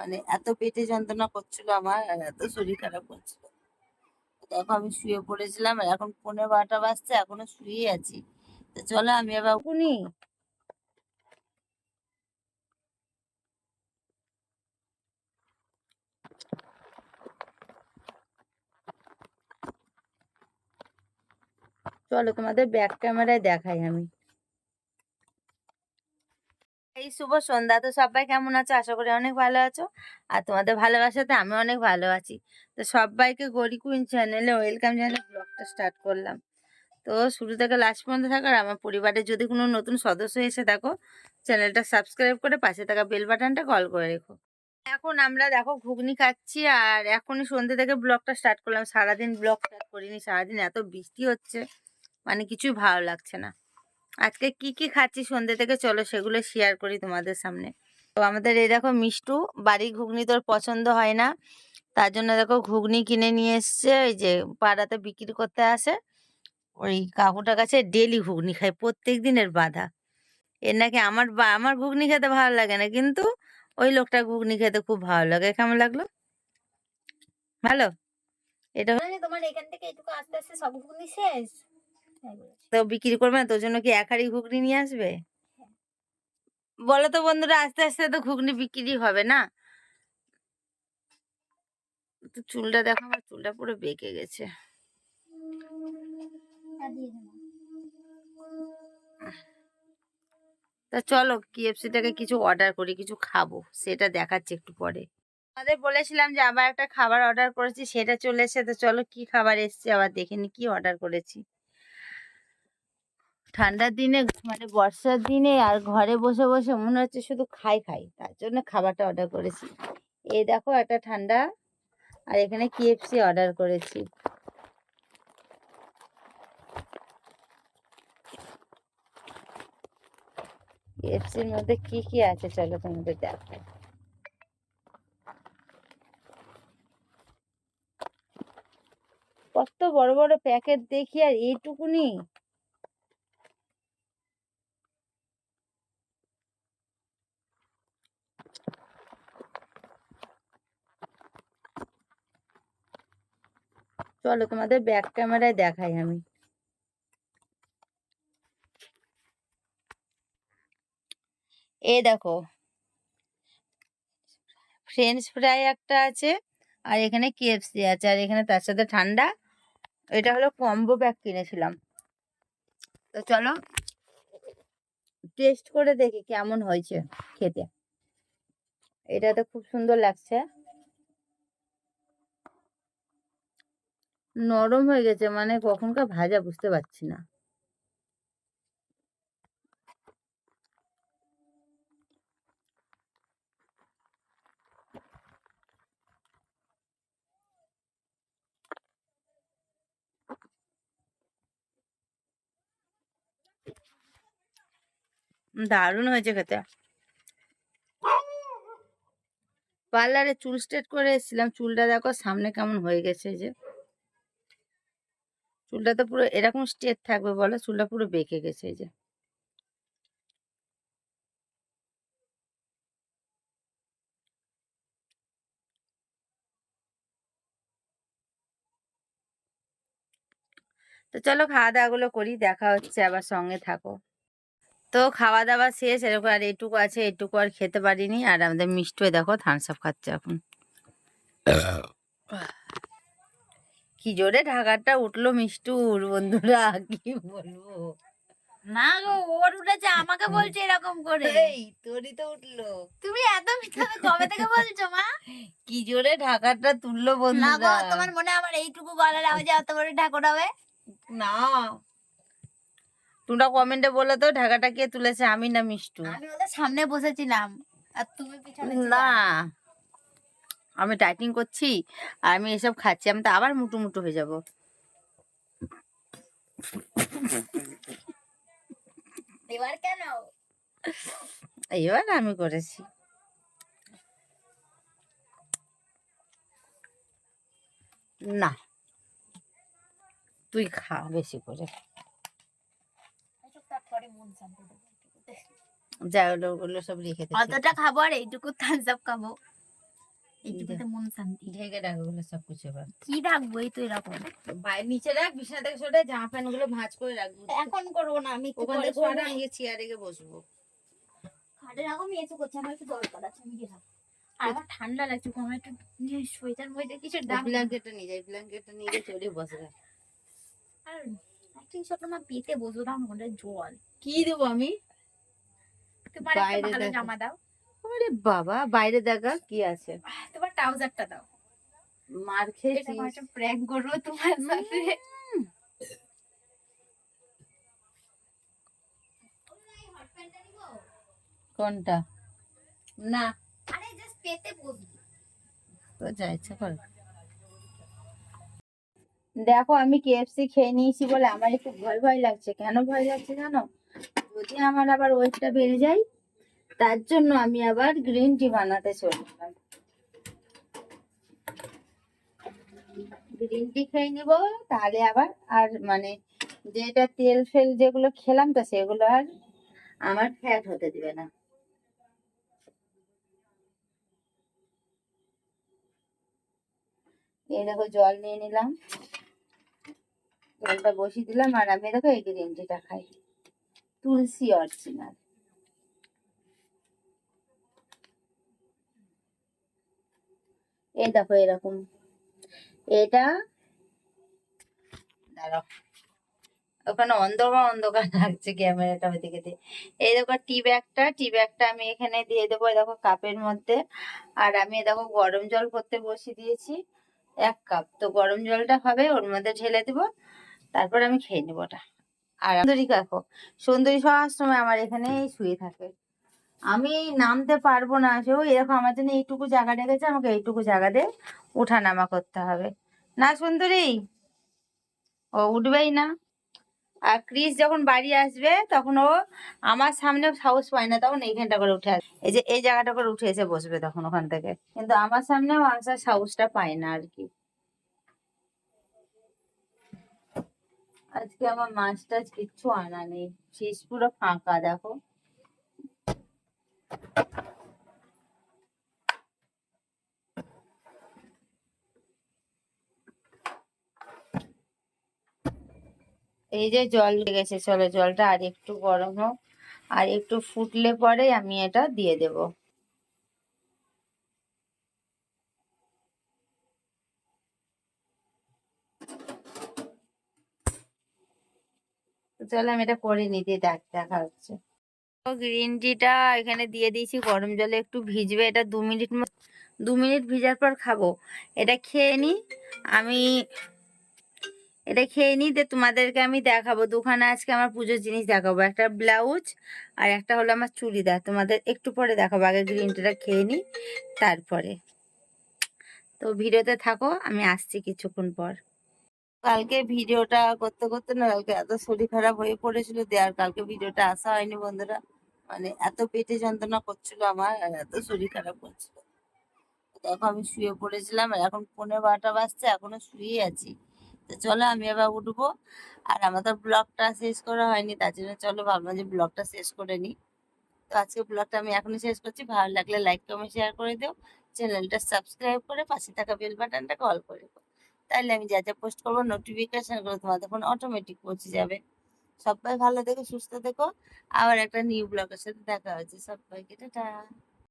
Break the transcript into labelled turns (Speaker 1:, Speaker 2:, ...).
Speaker 1: মানে এত পেটে যন্ত্রণা করছিল আমার আর এত শরীর খারাপ করছিল। দেখো আমি শুয়ে পড়েছিলাম আর এখন পনেরো বারোটা বাজছে, এখনও শুয়ে আছি। তো চলো আমি আবার উনি চলো তোমাদের ব্যাক ক্যামেরায় দেখাই আমি। শুভ সন্ধ্যা। তো সবাই কেমন আছো? আশা করি অনেক ভালো আছো। আর তোমাদের ভালোবাসাতে আমি অনেক ভালো আছি। তো সবাইকে গরি কুইন চ্যানেলে ওয়েলকাম জানিয়ে ব্লগটা স্টার্ট করলাম। তো শুরু থেকে লাস্ট পর্যন্ত থাকার আমার পরিবারের যদি কোনো নতুন সদস্য এসে থাকো, চ্যানেলটা সাবস্ক্রাইব করে পাশে থাকা বেল বাটনটা কল করে রেখো। এখন আমরা দেখো ঘুগনি খাচ্ছি আর এখনই সন্ধ্যে থেকে ব্লগটা স্টার্ট করলাম। সারাদিন ব্লগ স্টার্ট করিনি, সারাদিন এত বৃষ্টি হচ্ছে মানে কিছুই ভালো লাগছে না। আজকে কি কি খাচ্ছি সন্ধ্যে থেকে চলো সেগুলো শেয়ার করি তোমাদের সামনে। তো আমাদের এই দেখো মিষ্টু বাড়ি ঘুগনি তোর পছন্দ হয় না, তার জন্য দেখো ঘুগনি কিনে নিয়ে এসছে ওই যে পাড়াতে বিক্রি করতে আসে, ওই কাকুটার কাছে ডেলি ঘুগনি খাই প্রত্যেক দিনের বাধা। এর নাকি আমার বা- আমার ঘুগনি খেতে ভালো লাগে না, কিন্তু ওই লোকটা ঘুগনি খেতে খুব ভালো লাগে, কেমন লাগল? ভালো? এটা
Speaker 2: তোমার এখান থেকে এটুকু আস্তে আস্তে সব ঘুগনি শেষ।
Speaker 1: তো বিক্রি করবে না তোর জন্য কি এক হাড়ি ঘুগনি নিয়ে আসবে? বলো তো বন্ধুরা আস্তে আস্তে তো ঘুগনি বিক্রি হবে না? তো চুলটা দেখো আমার চুলটা পুরো বেঁকে গেছে। তা চলো কেএফসিটাকে কিছু অর্ডার করি কিছু খাব সেটা দেখাচ্ছি একটু পরে। আমাদের বলেছিলাম যে আবার একটা খাবার অর্ডার করেছি সেটা চলে এসেছে তো চলো কি খাবার এসছে আবার দেখে নি কি অর্ডার করেছি? ঠান্ডার দিনে মানে বর্ষার দিনে আর ঘরে বসে বসে মনে হচ্ছে শুধু খাই খাই। তার জন্য খাবারটা অর্ডার করেছি। এই দেখো একটা ঠান্ডা আর এখানে কেএফসি অর্ডার করেছি। কেএফসির মধ্যে কি কি আছে চলো তোমাদের দেখো কত বড় বড় প্যাকেট দেখি আর এইটুকুনি? চলো তোমাদের ব্যাক ক্যামেরায় দেখাই আমি। এ দেখো ফ্রেঞ্চ ফ্রাই একটা আছে, আর এখানে কেএফসি আছে, আর এখানে তার সাথে ঠান্ডা, এটা হলো কম্বো প্যাক কিনেছিলাম। তো চলো টেস্ট করে দেখি কেমন হয়েছে খেতে। এটা তো খুব সুন্দর লাগছে। নরম হয়ে গেছে মানে কখনকার ভাজা বুঝতে পারছি না। দারুণ হয়েছে খেতে। পার্লারে চুল স্ট্রেট করে এসেছিলাম, চুলটা দেখো সামনে কেমন হয়ে গেছে যে। চুলটা তো পুরো এরকম স্ট্রেট থাকবে বলো, চুলটা পুরো বেঁকে গেছে এই যে। তো চলো খাওয়া দাওয়া গুলো করি, দেখা হচ্ছে আবার সঙ্গে থাকো। তো খাওয়া দাওয়া শেষ, এরকম আর এটুকু আছে, এটুকু আর খেতে পারিনি, আর আমাদের মিষ্টি দেখো থামস আপ খাচ্ছে এখন। কি জোরে ঢাকাটা উঠল মিষ্টুর বন্ধুরা কি বলব?
Speaker 2: না গো ওর উঠেছে আমাকে বলছে এরকম করে।
Speaker 1: এই তোরই তো উঠল।
Speaker 2: তুমি এত মিথ্যা কবে থেকে বলছো মা?
Speaker 1: কি জোরে ঢাকাটা তুললো বন্ধুরা
Speaker 2: না গো তোমার মনে আমার এইটুকু গলার আওয়াজে এত বড় ঠাকুর হবে?
Speaker 1: না। তোমরা কমেন্টে বলে তো ঢাকাটা কে তুলেছে আমি না মিষ্টু?
Speaker 2: আমি ওদের সামনে বসেছিলাম আর তুমি পিছনে
Speaker 1: না। আমি ডাইটিং করছি আর আমি এসব খাচ্ছি আমি তো আবার মুটু মুটু হয়ে যাব।
Speaker 2: এবার কেন?
Speaker 1: এবার আমি করেছি। না তুই খা বেশি করে। যা ওগুলো সব রেখে
Speaker 2: অতটা খাব আর এইটুকু থামস আপ খাব। কি রাখব? এই তো এরকম।
Speaker 1: নিচে রাখ বিছানা থেকে সরে জামা প্যান্টগুলো ভাঁজ করে রাখব
Speaker 2: এখন করব না আমি
Speaker 1: ওখান থেকে সরে আমি গিয়ে চেয়ারে বসবো।
Speaker 2: খাটে রাখো আমি এসে করছি আমার একটু দরকার আছে আমি গেলাম। আমার ঠান্ডা লাগছে আমার একটু সোয়েটার মধ্যে কিছু ডাক
Speaker 1: ব্ল্যাঙ্কেটটা নিয়ে যাই ব্ল্যাঙ্কেটটা নিয়ে গিয়ে চলে বসে
Speaker 2: আর পেতে বসবো মনে জল
Speaker 1: কি দেবো আমি?
Speaker 2: তোমার একটা
Speaker 1: বাইরে
Speaker 2: ভালো জামা দাও।
Speaker 1: আরে বাবা বাইরে দেখা কি আছে?
Speaker 2: তোমার ট্রাউজারটা দাও।
Speaker 1: মার
Speaker 2: একটা প্র্যাঙ্ক করব তোমার সাথে।
Speaker 1: কোনটা? না।
Speaker 2: আরে জাস্ট পেতে বসবো।
Speaker 1: তো যা ইচ্ছা কর। দেখো আমি কেএফসি খেয়ে নিয়েছি বলে আমার একটু ভয় ভয় লাগছে। কেন ভয় লাগছে জানো? যদি আমার আবার ওয়েটটা বেড়ে যায় তার জন্য আমি আবার গ্রিন টি বানাতে চললাম গ্রিন টি খেয়ে নিব, তাহলে আবার আর মানে যেটা তেল ফেল যেগুলো খেলাম, তো সেগুলো আর আমার ফ্যাট হতে দিবে না। এই দেখো জল নিয়ে নিলাম। জলটা বসিয়ে দিলাম, আর আমি দেখো এই গ্রিন টিটা খাই। তুলসী অরিজিনাল এই দেখো, এরকম। এটা ওখানে অন্ধকার অন্ধকার লাগছে ক্যামেরাটা ওইদিকে দিয়ে। এই দেখো টি ব্যাগটা টি ব্যাগটা আমি এখানে দিয়ে দেবো দেখো, কাপের মধ্যে। আর আমি দেখো, গরম জল করতে বসিয়ে দিয়েছি, এক কাপ। তো গরম জলটা হবে, ওর মধ্যে ঢেলে দেবো। তারপর আমি খেয়ে নেব ওটা। আর সুন্দরী কাকু সুন্দরী সবার সময় আমার এখানেই শুয়ে থাকে। আমি নামতে পারব না সেও এরকম আমার জন্য এইটুকু জায়গা রেখেছে, আমাকে এইটুকু জায়গা দিয়ে উঠা নামা করতে হবে। না সুন্দরী, ও উঠবেই না। আর ক্রিস যখন বাড়ি আসবে, তখন ও আমার সামনে সাহস পায় না, তখন এইখানটা করে উঠে আসবে। এই যে এই জায়গাটা করে উঠে এসে বসবে তখন ওখান থেকে। কিন্তু আমার সামনেও আসার সাহসটা পায় না আর কি। আজকে আমার মাছ টাছ কিচ্ছু আনা নেই, ফিস পুরো ফাঁকা, দেখো। এই যে জল লেগেছে চলো জলটা আর একটু গরম হোক। আর একটু ফুটলে পরে আমি এটা দিয়ে দেব। চলো আমি এটা করে নিতে দেখ, দেখা হচ্ছে। গ্রিন টিটা এখানে দিয়ে দিয়েছি, গরম জলে একটু ভিজবে, এটা দু মিনিট দু মিনিট ভিজার পর খাব। এটা খেয়ে নি, আমি এটা খেয়ে নিই দিয়ে তোমাদেরকে আমি দেখাবো। দোকানে আজকে আমার পুজোর জিনিস দেখাবো, একটা ব্লাউজ আর একটা হলো আমার চুড়িদার। তোমাদের একটু পরে দেখাবো, আগে গ্রিন টিটা খেয়ে নিই তারপরে। তো ভিডিওতে থাকো, আমি আসছি কিছুক্ষণ পর। কালকে ভিডিওটা করতে করতে না, কালকে এত শরীর খারাপ হয়ে পড়েছিল দিয়ে আর কালকে ভিডিওটা আসা হয়নি বন্ধুরা। মানে এত পেটে যন্ত্রণা করছিল আমার আর এত শরীর খারাপ করছিল। দেখো আমি শুয়ে পড়েছিলাম, আর এখন পনেরো বারোটা বাজছে, এখনও শুয়েই আছি। তো চলো আমি আবার উঠবো। আর আমাদের ব্লগটা শেষ করা হয়নি, তার জন্য চলো ভাবলাম যে ব্লগটা শেষ করে নিই। তো আজকে ব্লগটা আমি এখনই শেষ করছি। ভালো লাগলে লাইক কমেন্ট শেয়ার করে দিও। চ্যানেলটা সাবস্ক্রাইব করে পাশে থাকা বেল বাটনটাকে অল করে দিও। তাহলে আমি যা যা পোস্ট করব নোটিফিকেশন করে তোমাদের ফোন অটোমেটিক পৌঁছে যাবে। সবাই ভালো থেকো, সুস্থ থেকো। আবার একটা নিউ ব্লগের সাথে দেখা হচ্ছে। সবাইকে টাটা।